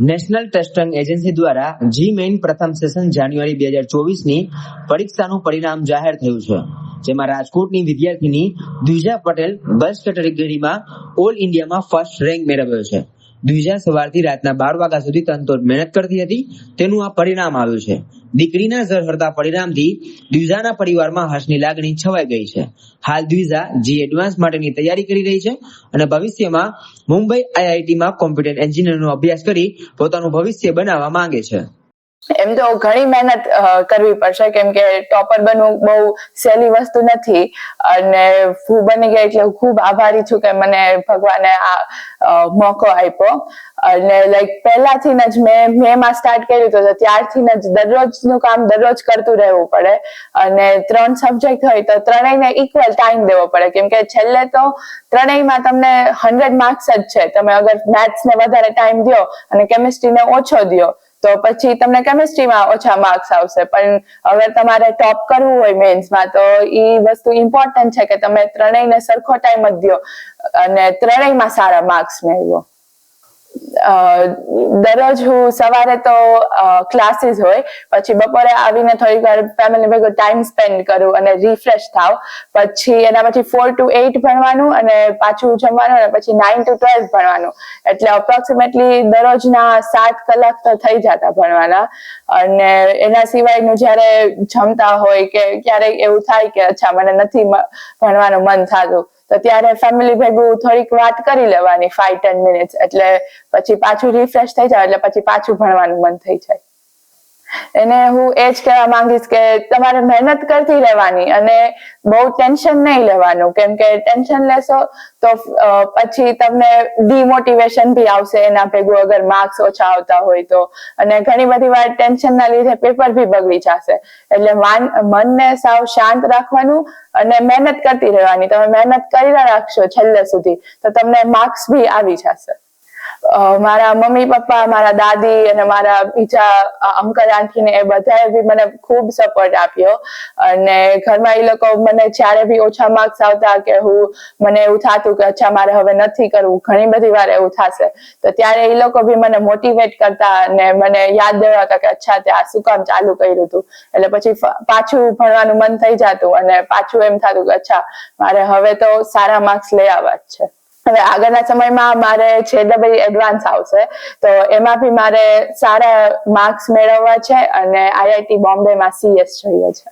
National testing agency દ્વારા જી main પ્રથમ session જાન્યુઆરી બે હજાર ચોવીસની પરીક્ષાનું પરિણામ જાહેર થયું છે, જેમાં રાજકોટની વિદ્યાર્થીની દ્વિજા પટેલ ગર્લ્સ કેટેગરીમાં ઓલ ઇન્ડિયામાં ફર્સ્ટ રેન્ક મેળવ્યો છે. દ્વિજા સવારથી રાતના બાર વાગ્યા સુધી તનતોડ મહેનત કરતી હતી. તેનું આ પરિણામ આવ્યું છે. દીકરીના ઝરહરતા પરિણામથી દ્વિજાના પરિવારમાં હર્ષની લાગણી છવાઈ ગઈ છે. હાલ દ્વિજા જી એડવાન્સ માટેની તૈયારી કરી રહી છે અને ભવિષ્યમાં મુંબઈ આઈઆઈટીમાં કોમ્પ્યુટર એન્જિનિયરનો અભ્યાસ કરી પોતાનું ભવિષ્ય બનાવવા માંગે છે. એમ તો ઘણી મહેનત કરવી પડશે, કેમ કે ટોપર બનવું બહુ સહેલી વસ્તુ નથી. અને હું બની ગઈ એટલે ખૂબ આભારી છું કે મને ભગવાને આ મોકો આપ્યો. અને લાઈક પહેલાથી જ મેં મેમાં સ્ટાર્ટ કર્યું હતું ત્યારથી જ દરરોજનું કામ દરરોજ કરતું રહેવું પડે. અને ત્રણ સબ્જેક્ટ હોય તો ત્રણેયને ઇક્વલ ટાઈમ દેવો પડે. કેમ કે છેલ્લે તો ત્રણેયમાં તમને હંડ્રેડ માર્ક્સ જ છે. તમે અગર મેથ્સને વધારે ટાઈમ દો અને કેમિસ્ટ્રીને ઓછો દો તો પછી તમને કેમિસ્ટ્રીમાં ઓછા માર્ક્સ આવશે. પણ હવે તમારે ટોપ કરવું હોય મેન્સમાં તો એ વસ્તુ ઇમ્પોર્ટન્ટ છે કે તમે ત્રણેયને સરખો ટાઈમ જ દો અને ત્રણેયમાં સારા માર્ક્સ મેળવો. દરરોજ હું સવારે તો ક્લાસીસ હોય, પછી બપોરે આવીને થોડીક વાર ફેમિલી ભેગો ટાઈમ સ્પેન્ડ કરું અને રિફ્રેશ થાવ. પછી એના પછી ફોર ટુ એઇટ ભણવાનું અને પાછું જમવાનું અને પછી નાઇન ટુ ટ્વેલ્વ ભણવાનું. એટલે અપ્રોક્સિમેટલી દરરોજના સાત કલાક તો થઈ જતા ભણવાના. અને એના સિવાયનું જ્યારે જમતા હોય કે ક્યારેક એવું થાય કે અચ્છા, મને નથી ભણવાનું મન થતું તો ત્યારે ફેમિલી ભેગું થોડીક વાત કરી લેવાની ફાઈવ ટેન મિનિટ્સ એટલે પછી પાછું રિફ્રેશ થઈ જાય એટલે પછી પાછું ભણવાનું મન થઈ જાય. એને હું એ જ કહેવા માંગીશ કે તમારે મહેનત કરતી રહેવાની અને બહુ ટેન્શન નહીં લેવાનું. કેમ કે ટેન્શન લેશો તો પછી તમને ડિમોટિવેશન બી આવશે, એના ભેગું અગર માર્ક્સ ઓછા આવતા હોય તો. અને ઘણી બધી વાર ટેન્શનના લીધે પેપર બી બગડી જશે. એટલે માન- મનને સાવ શાંત રાખવાનું અને મહેનત કરતી રહેવાની. તમે મહેનત કરી રાખશો છેલ્લે સુધી, તો તમને માર્ક્સ બી આવી જશે. મારા મમ્મી, પપ્પા, મારા દાદી અને મારા બીજા અંકલ આંટી ને એ બધાએ બી મને ખૂબ સપોર્ટ આપ્યો. અને ઘરમાં એ લોકો મને જ્યારે બી ઓછા માર્ક્સ આવતા કે હું, મને એવું થતું કે અચ્છા, મારે હવે નથી કરવું, ઘણી બધી વાર એવું થશે. તો ત્યારે એ લોકો બી મને મોટિવેટ કરતા અને મને યાદ દેવાતા કે અચ્છા, તે આ શું કામ ચાલુ કર્યું હતું એટલે પછી પાછું ભણવાનું મન થઈ જતું અને પાછું એમ થતું કે અચ્છા, મારે હવે તો સારા માર્ક્સ લઈ આવવા જ છે. હવે આગળના સમયમાં મારે છે ડબલ એડવાન્સ આવશે, તો એમાં બી મારે સારા માર્ક્સ મેળવવા છે અને આઈઆઈટી બોમ્બેમાં સીએસ જોઈએ છે.